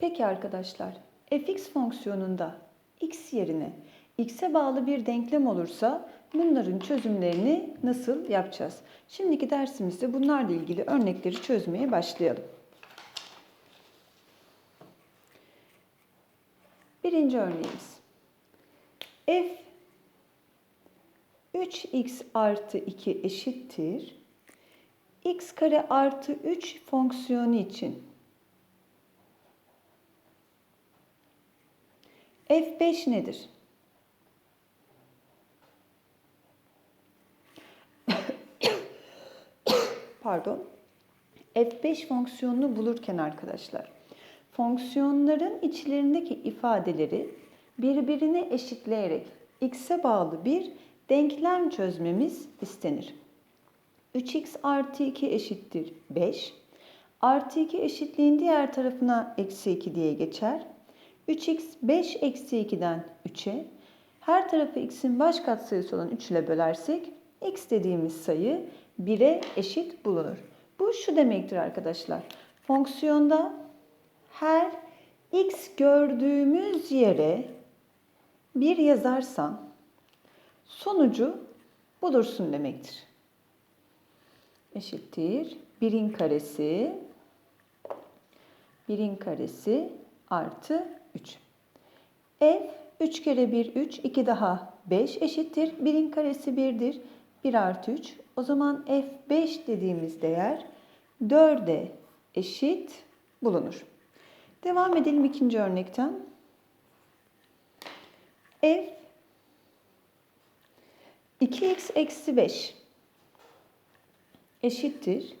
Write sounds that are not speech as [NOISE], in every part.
Peki arkadaşlar, fx fonksiyonunda x yerine x'e bağlı bir denklem olursa bunların çözümlerini nasıl yapacağız? Şimdiki dersimizde bunlarla ilgili örnekleri çözmeye başlayalım. Birinci örneğimiz. f 3x artı 2 eşittir. x kare artı 3 fonksiyonu için f5 nedir? [COUGHS] Pardon. f5 fonksiyonunu bulurken arkadaşlar fonksiyonların içlerindeki ifadeleri birbirine eşitleyerek x'e bağlı bir denklem çözmemiz istenir. 3x artı 2 eşittir 5. Artı 2 eşitliğin diğer tarafına eksi 2 diye geçer. 3x 5 eksi 2'den 3'e. Her tarafı x'in baş katsayısı olan 3 ile bölersek x dediğimiz sayı 1'e eşit bulunur. Bu şu demektir arkadaşlar. Fonksiyonda her x gördüğümüz yere bir yazarsan sonucu bulursun demektir. Eşittir. Birin karesi birin karesi artı 3. F 3 kere 1 3, 2 daha 5 eşittir. Birin karesi 1'dir. 1 artı 3. O zaman F5 dediğimiz değer 4'e eşit bulunur. Devam edelim ikinci örnekten. F 2x eksi 5 eşittir.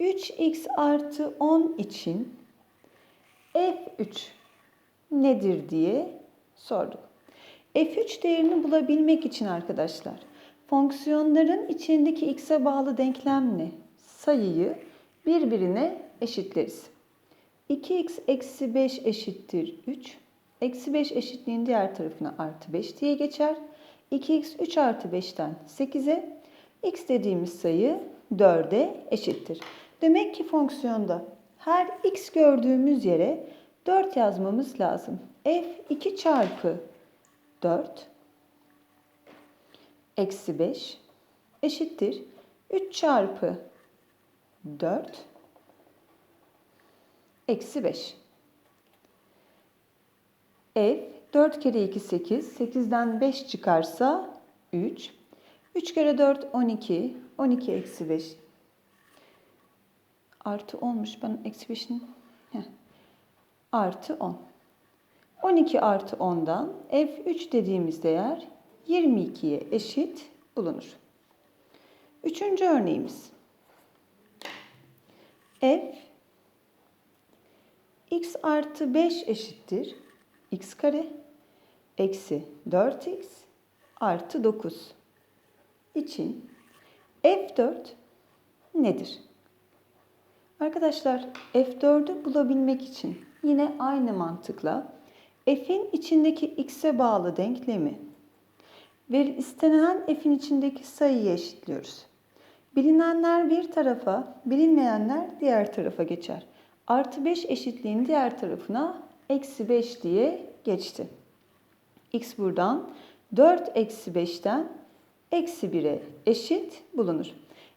3x artı 10 için f3 nedir diye sorduk. f3 değerini bulabilmek için arkadaşlar fonksiyonların içindeki x'e bağlı denklemle sayıyı birbirine eşitleriz. 2x eksi 5 eşittir 3. Eksi 5 eşitliğin diğer tarafına artı 5 diye geçer. 2x 3 artı 5'ten 8'e x dediğimiz sayı 4'e eşittir. Demek ki fonksiyonda her x gördüğümüz yere 4 yazmamız lazım. f 2 çarpı 4 eksi 5 eşittir. 3 çarpı 4 eksi 5. F 4 kere 2 8. 8'den 5 çıkarsa 3. 3 kere 4 12. 12 eksi 5. Artı 10'muş. Ben eksi 5'in artı 10. 12 artı 10'dan F3 dediğimiz değer 22'ye eşit bulunur. Üçüncü örneğimiz. F x artı 5 eşittir x kare eksi 4x artı 9 için f4 nedir? Arkadaşlar f4'ü bulabilmek için yine aynı mantıkla f'in içindeki x'e bağlı denklemi ve istenilen f'in içindeki sayıyı eşitliyoruz. Bilinenler bir tarafa, bilinmeyenler diğer tarafa geçer. Artı 5 eşitliğin diğer tarafına eksi 5 diye geçti. x buradan 4 eksi 5'ten eksi 1'e eşit bulunur.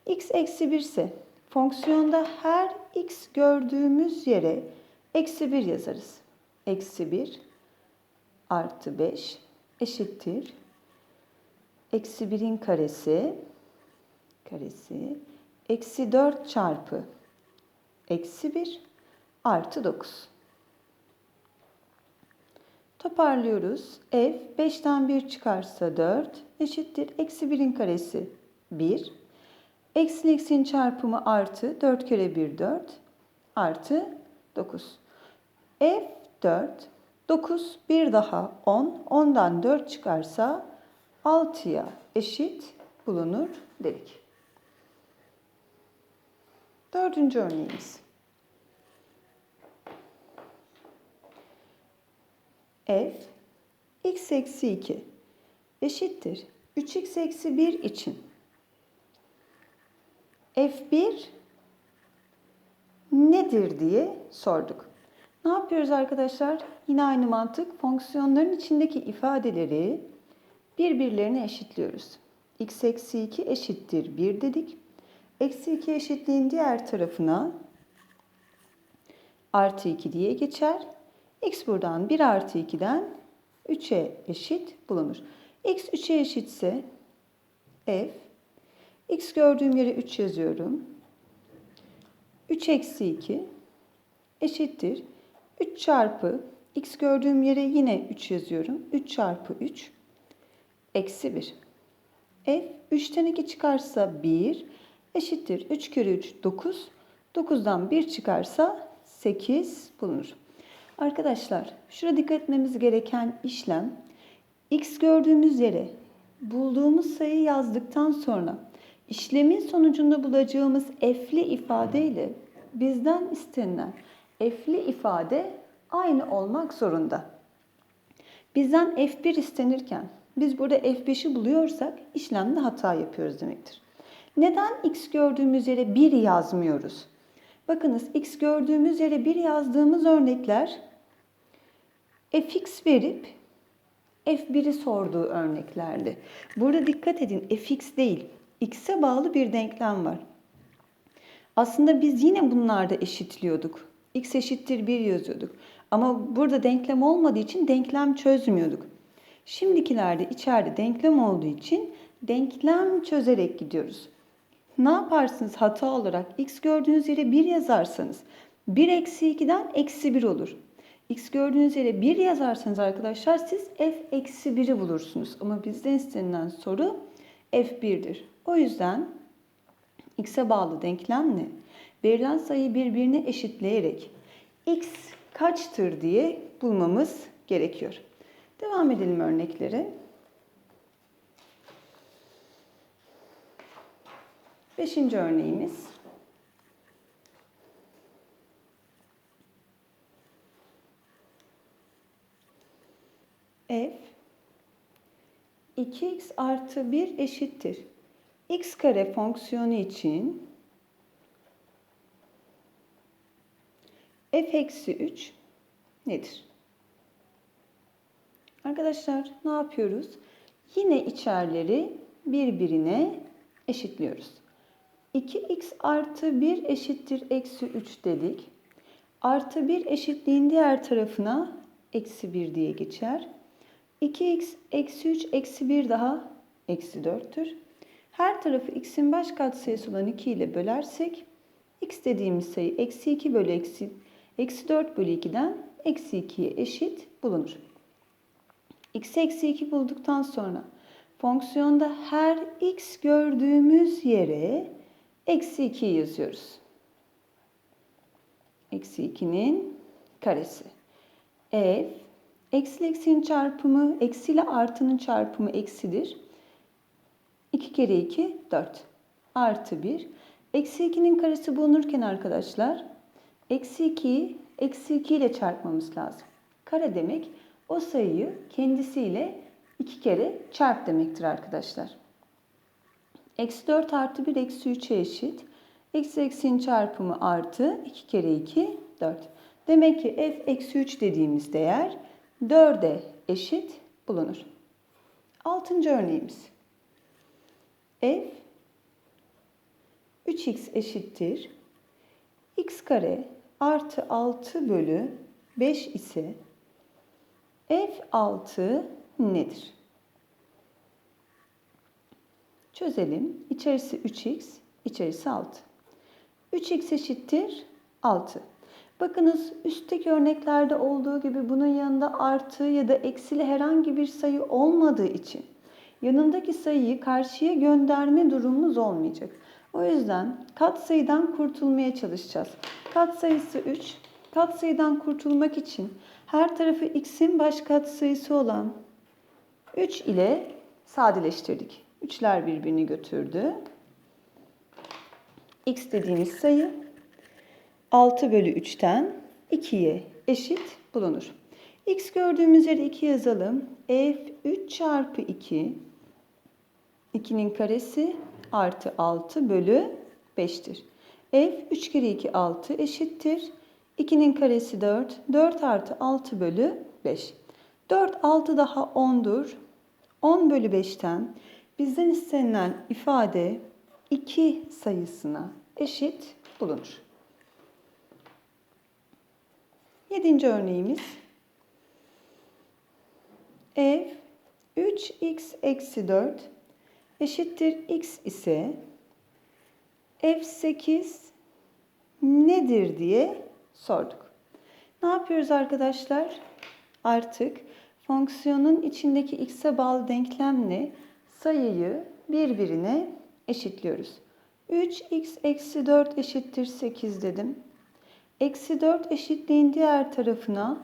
x eksi 1 ise fonksiyonda her x gördüğümüz yere eksi 1 yazarız. Eksi 1 artı 5 eşittir. Eksi 1'in karesi karesi eksi 4 çarpı eksi 1 artı 9. Toparlıyoruz. F 5'ten 1 çıkarsa 4 eşittir. Eksi 1'in karesi 1. Eksi eksin çarpımı artı 4 kere 1 4 artı 9. F 4 9 bir daha 10. 10'dan 4 çıkarsa 6'ya eşit bulunur dedik. Dördüncü örneğimiz. f x eksi 2 eşittir 3x eksi 1 için f1 nedir diye sorduk. Ne yapıyoruz arkadaşlar? Yine aynı mantık. Fonksiyonların içindeki ifadeleri birbirlerine eşitliyoruz. x eksi 2 eşittir 1 dedik. Eksi 2 eşitliğin diğer tarafına artı 2 diye geçer. x buradan 1 artı 2'den 3'e eşit bulunur. x 3'e eşitse f x gördüğüm yere 3 yazıyorum. 3 eksi 2 eşittir. 3 çarpı x gördüğüm yere yine 3 yazıyorum. 3 çarpı 3 eksi 1. f 3'ten 2 çıkarsa 1 eşittir. 3 kere 3 9. 9'dan 1 çıkarsa 8 bulunur. Arkadaşlar şurada dikkat etmemiz gereken işlem x gördüğümüz yere bulduğumuz sayıyı yazdıktan sonra işlemin sonucunda bulacağımız f'li ifade ile bizden istenilen f'li ifade aynı olmak zorunda. Bizden f1 istenirken biz burada f5'i buluyorsak işlemde hata yapıyoruz demektir. Neden x gördüğümüz yere 1 yazmıyoruz? Bakınız x gördüğümüz yere 1 yazdığımız örnekler fx verip f1'i sorduğu örneklerdi. Burada dikkat edin fx değil x'e bağlı bir denklem var. Aslında biz yine bunlarda eşitliyorduk. x eşittir 1 yazıyorduk. Ama burada denklem olmadığı için denklem çözmüyorduk. Şimdikilerde içeride denklem olduğu için denklem çözerek gidiyoruz. Ne yaparsınız hata olarak? x gördüğünüz yere 1 yazarsanız 1 eksi 2'den eksi 1 olur. x gördüğünüz yere 1 yazarsanız arkadaşlar siz f eksi 1'i bulursunuz. Ama bizden istenilen soru f1'dir. O yüzden x'e bağlı denklemle verilen sayıyı birbirine eşitleyerek x kaçtır diye bulmamız gerekiyor. Devam edelim örneklere. Beşinci örneğimiz. f 2x artı 1 eşittir. X kare fonksiyonu için f eksi 3 nedir? Arkadaşlar ne yapıyoruz? Yine içerleri birbirine eşitliyoruz. 2x artı 1 eşittir eksi 3 dedik. Artı 1 eşitliğin diğer tarafına eksi 1 diye geçer. 2x eksi 3 eksi 1 daha eksi 4'tür. Her tarafı x'in baş katsayısı olan 2 ile bölersek x dediğimiz sayı eksi 2 bölü eksi, eksi 4 bölü 2'den eksi 2'ye eşit bulunur. x eksi 2 bulduktan sonra fonksiyonda her x gördüğümüz yere eksi 2 yazıyoruz. Eksi 2'nin karesi. F eksi eksinin çarpımı, eksi ile artının çarpımı eksidir. 2 kere 2 4 artı 1. Eksi 2'nin karesi bulunurken arkadaşlar eksi 2'yi eksi 2 ile çarpmamız lazım. Kare demek o sayıyı kendisiyle 2 kere çarp demektir arkadaşlar. Eksi 4 artı 1 eksi 3'e eşit. Eksi eksinin çarpımı artı 2 kere 2 4. Demek ki f eksi 3 dediğimiz değer 4'e eşit bulunur. Altıncı örneğimiz. F 3x eşittir. x kare artı 6 bölü 5 ise f6 nedir? Çözelim. İçerisi 3x, içerisi 6. 3x eşittir 6. Bakınız üstteki örneklerde olduğu gibi bunun yanında artı ya da eksili herhangi bir sayı olmadığı için yanındaki sayıyı karşıya gönderme durumumuz olmayacak. O yüzden katsayıdan kurtulmaya çalışacağız. Katsayısı 3. Katsayıdan kurtulmak için her tarafı x'in baş katsayısı olan 3 ile sadeleştirdik. 3'ler birbirini götürdü. x dediğimiz sayı 6 bölü 3'ten 2'ye eşit bulunur. X gördüğümüz yere 2 yazalım. f 3 çarpı 2 2'nin karesi artı 6 bölü 5'tir. f 3 kere 2 6 eşittir. 2'nin karesi 4. 4 artı 6 bölü 5. 4, 6 daha 10'dur. 10 bölü 5'ten bizden istenilen ifade 2 sayısına eşit bulunur. Yedinci örneğimiz. Ev 3x eksi 4 eşittir x ise f8 nedir diye sorduk. Ne yapıyoruz arkadaşlar? Artık fonksiyonun içindeki x'e bağlı denklemle sayıyı birbirine eşitliyoruz. 3x eksi 4 eşittir 8 dedim. Eksi 4 eşitliğin diğer tarafına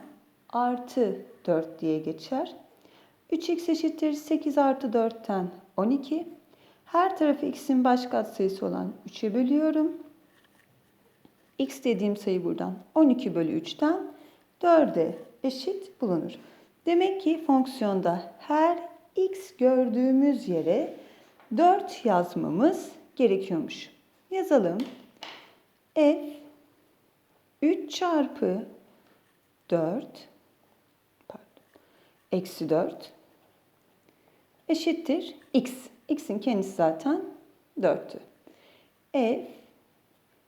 artı 4 diye geçer. 3x eşittir 8 artı 4'ten 12. Her tarafı x'in baş katsayısı olan 3'e bölüyorum. x dediğim sayı buradan 12 bölü 3'ten 4'e eşit bulunur. Demek ki fonksiyonda her x gördüğümüz yere 4 yazmamız gerekiyormuş. Yazalım. f 3 çarpı 4 pardon, eksi 4 eşittir x. x'in kendisi zaten 4'tü. f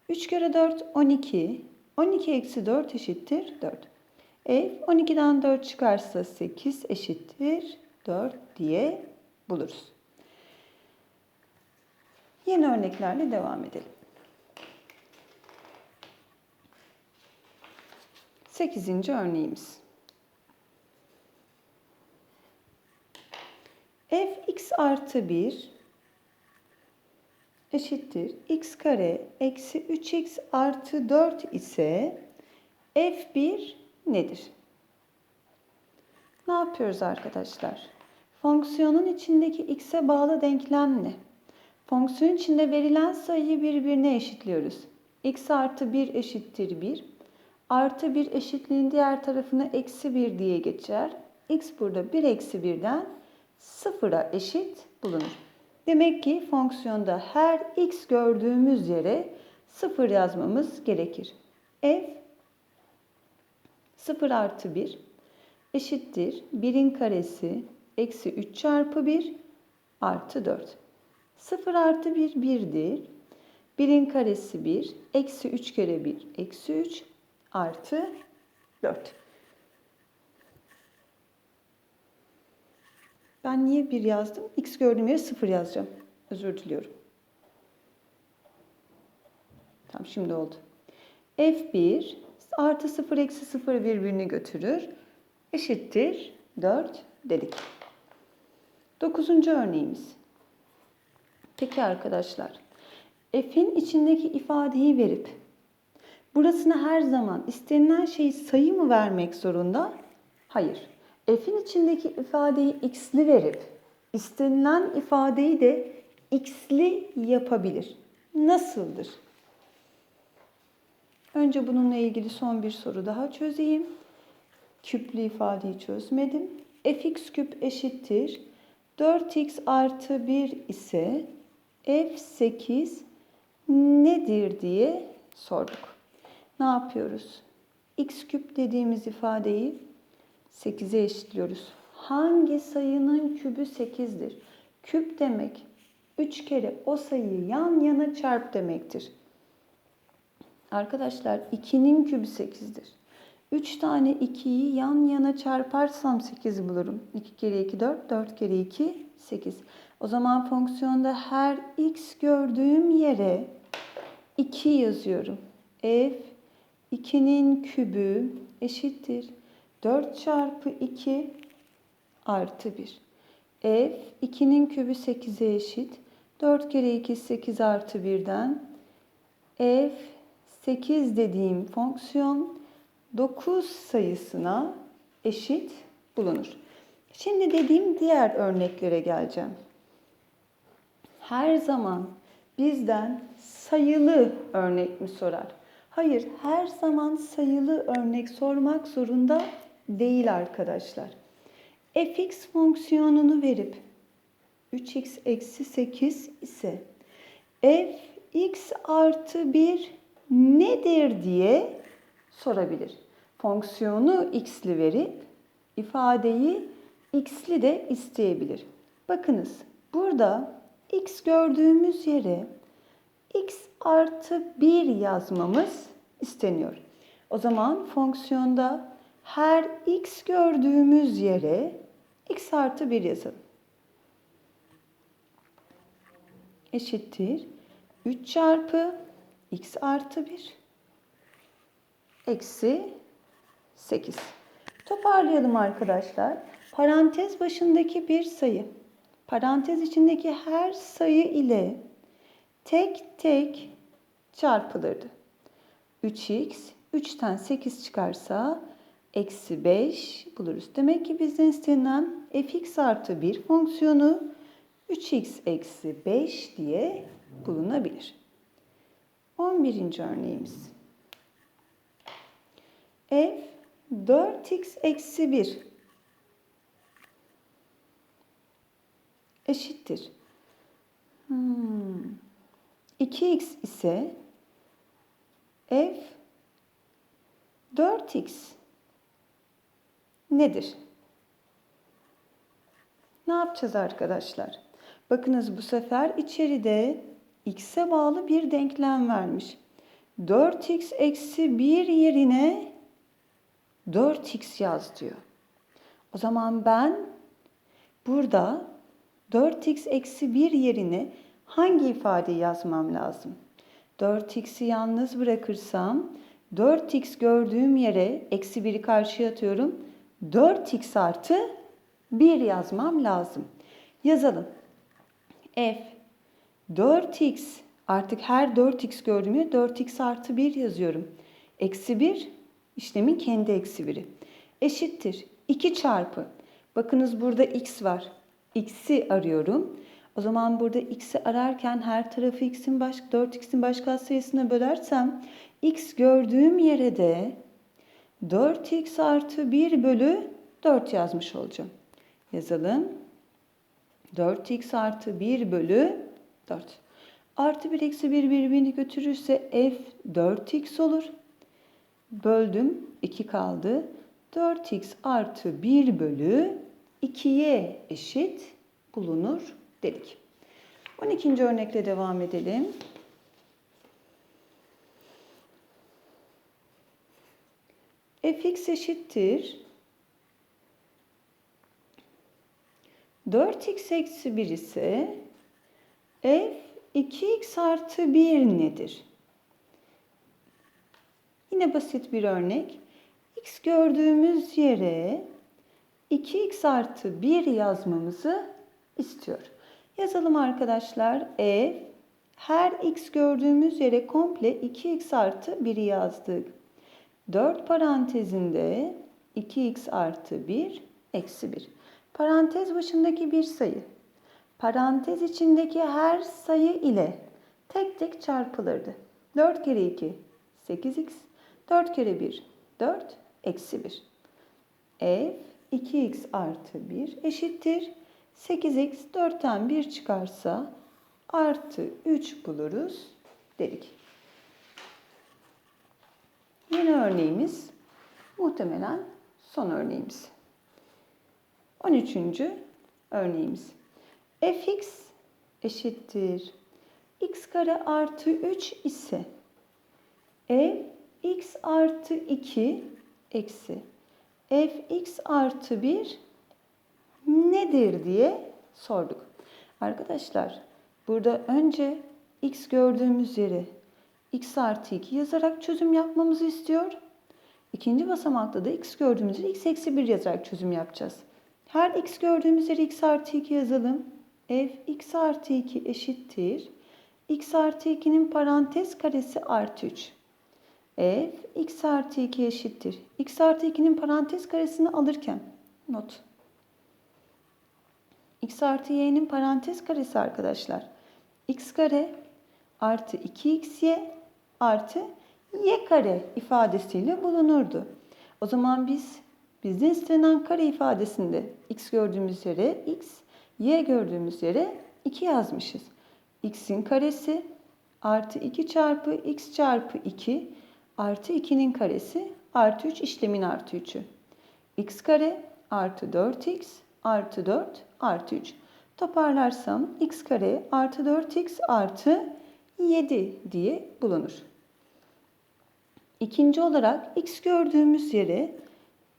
3 kere 4 12. 12 eksi 4 eşittir 4. f 12'den 4 çıkarsa 8 eşittir 4 diye buluruz. Yeni örneklerle devam edelim. Sekizinci örneğimiz. fx artı 1 eşittir x kare eksi 3x artı 4 ise f1 nedir? Ne yapıyoruz arkadaşlar? Fonksiyonun içindeki x'e bağlı denklem ne? Fonksiyon içinde verilen sayıyı birbirine eşitliyoruz. x artı 1 eşittir 1. Artı 1 eşitliğin diğer tarafına eksi 1 diye geçer. x burada 1 eksi 1'den 0'a eşit bulunur. Demek ki fonksiyonda her x gördüğümüz yere 0 yazmamız gerekir. f 0 artı 1 eşittir 1'in karesi eksi 3 çarpı 1 artı 4. 0 artı 1 1'dir. 1'in karesi 1. Eksi 3 kere 1 eksi 3 artı 4. Ben niye 1 yazdım? X gördüğüm yere 0 yazacağım. Özür diliyorum. Tamam şimdi oldu. F1 artı 0 eksi 0 birbirini götürür. Eşittir 4 dedik. Dokuzuncu örneğimiz. Peki arkadaşlar, f'in içindeki ifadeyi verip burasına her zaman istenilen şeyi sayı mı vermek zorunda? Hayır. F'in içindeki ifadeyi x'li verip istenilen ifadeyi de x'li yapabilir. Nasıldır? Önce bununla ilgili son bir soru daha çözeyim. Küplü ifadeyi çözmedim. fx küp eşittir. 4x artı 1 ise f8 nedir diye sorduk. Ne yapıyoruz? x küp dediğimiz ifadeyi 8'e eşitliyoruz. Hangi sayının kübü 8'dir? Küp demek 3 kere o sayıyı yan yana çarp demektir. Arkadaşlar 2'nin kübü 8'dir. 3 tane 2'yi yan yana çarparsam 8 bulurum. 2 kere 2 4, 4 kere 2 8. O zaman fonksiyonda her x gördüğüm yere 2 yazıyorum. f 2'nin kübü eşittir. 4 çarpı 2 artı 1. f 2'nin kübü 8'e eşit. 4 kere 2 8 artı 1'den f 8 dediğim fonksiyon 9 sayısına eşit bulunur. Şimdi dediğim diğer örneklere geleceğim. Her zaman bizden sayılı örnek mi sorar? Hayır, her zaman sayılı örnek sormak zorunda değil arkadaşlar. fx fonksiyonunu verip 3x eksi 8 ise fx artı 1 nedir diye sorabilir. Fonksiyonu x'li verip ifadeyi x'li de isteyebilir. Bakınız burada x gördüğümüz yere x artı 1 yazmamız isteniyor. O zaman fonksiyonda her x gördüğümüz yere x artı 1 yazalım. Eşittir. 3 çarpı x artı 1 eksi 8. Toparlayalım arkadaşlar. Parantez başındaki bir sayı, parantez içindeki her sayı ile tek tek çarpılırdı. 3x, 3'ten 8 çıkarsa eksi 5 buluruz. Demek ki bizden istenilen fx artı 1 fonksiyonu 3x eksi 5 diye bulunabilir. 11. örneğimiz. f 4x eksi 1 eşittir. Hmm. 2x ise f 4x nedir? Ne yapacağız arkadaşlar? Bakınız bu sefer içeride x'e bağlı bir denklem vermiş. 4x eksi 1 yerine 4x yaz diyor. O zaman ben burada 4x eksi 1 yerine hangi ifadeyi yazmam lazım? 4x'i yalnız bırakırsam 4x gördüğüm yere eksi 1'i karşıya atıyorum. 4x artı 1 yazmam lazım. Yazalım. f 4x artık her 4x gördüğümde 4x artı 1 yazıyorum. Eksi 1 işlemin kendi eksi 1'i. Eşittir 2 çarpı. Bakınız burada x var. x'i arıyorum. O zaman burada x'i ararken her tarafı x'in baş, 4x'in başka sayısına bölersem x gördüğüm yere de 4x artı 1 bölü 4 yazmış olacağım. Yazalım. 4x artı 1 bölü 4. Artı 1 eksi 1 birbirini götürürse f 4x olur. Böldüm 2 kaldı. 4x artı 1 bölü 2'ye eşit bulunur dedik. 12. örnekle devam edelim. Fx eşittir 4x eksi 1 ise f 2x artı 1 nedir? Yine basit bir örnek. x gördüğümüz yere 2x artı 1 yazmamızı istiyor. Yazalım arkadaşlar. f her x gördüğümüz yere komple 2x artı 1'i yazdık. 4 parantezinde 2x artı 1 eksi 1. Parantez başındaki bir sayı. Parantez içindeki her sayı ile tek tek çarpılırdı. 4 kere 2 8x, 4 kere 1 4, eksi 1. f 2x artı 1 eşittir. 8x 4'ten 1 çıkarsa artı 3 buluruz dedik. Yeni örneğimiz muhtemelen son örneğimiz. 13. örneğimiz. fx eşittir. x kare artı 3 ise f x artı 2 eksi fx artı 1 nedir diye sorduk. Arkadaşlar burada önce x gördüğümüz yere x artı 2 yazarak çözüm yapmamızı istiyor. İkinci basamakta da x gördüğümüz yere x eksi 1 yazarak çözüm yapacağız. Her x gördüğümüz yere x artı 2 yazalım. f x artı 2 eşittir. x artı 2'nin parantez karesi artı 3. f x artı 2 eşittir. x artı 2'nin parantez karesini alırken not. x artı y'nin parantez karesi arkadaşlar. x kare artı 2xy artı y kare ifadesiyle bulunurdu. O zaman biz bizden istenen kare ifadesinde x gördüğümüz yere x, y gördüğümüz yere 2 yazmışız. x'in karesi artı 2 çarpı x çarpı 2 artı 2'nin karesi artı 3 işlemin artı 3'ü. x kare artı 4x artı 4 artı 3. Toparlarsam x kare artı 4x artı 7 diye bulunur. İkinci olarak x gördüğümüz yere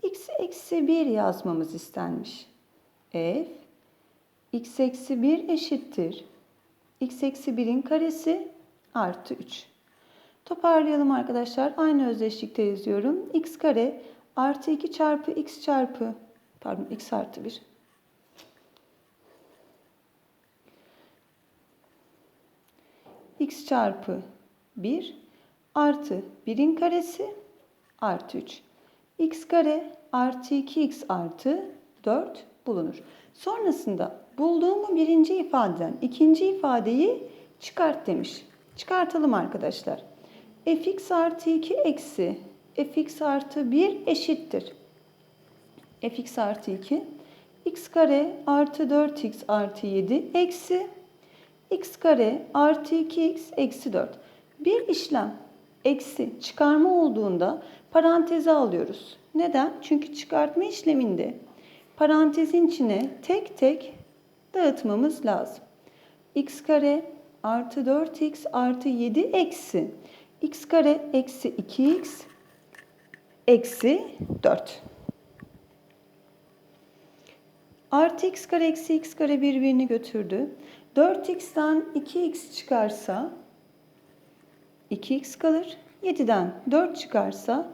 x eksi 1 yazmamız istenmiş. f x eksi 1 eşittir. x eksi 1'in karesi artı 3. Toparlayalım arkadaşlar. Aynı özdeşlikte yazıyorum. x kare artı 2 çarpı x çarpı pardon x artı 1. x çarpı 1 artı 1'in karesi artı 3. x kare artı 2x artı 4 bulunur. Sonrasında bulduğumu birinci ifadeden ikinci ifadeyi çıkart demiş. Çıkartalım arkadaşlar. fx artı 2 eksi fx artı 1 eşittir. fx artı 2 x kare artı 4x artı 7 eksi x kare artı 2x eksi 4. Bir işlem eksi çıkarma olduğunda paranteze alıyoruz. Neden? Çünkü çıkartma işleminde parantezin içine tek tek dağıtmamız lazım. x kare artı 4x artı 7 eksi x kare eksi 2x eksi 4. Artı x kare eksi x kare birbirini götürdü. 4x'ten 2x çıkarsa 2x kalır. 7'den 4 çıkarsa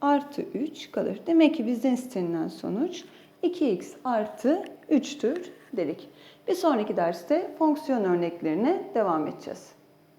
artı 3 kalır. Demek ki bizden istenilen sonuç 2x artı 3'tür dedik. Bir sonraki derste fonksiyon örneklerine devam edeceğiz.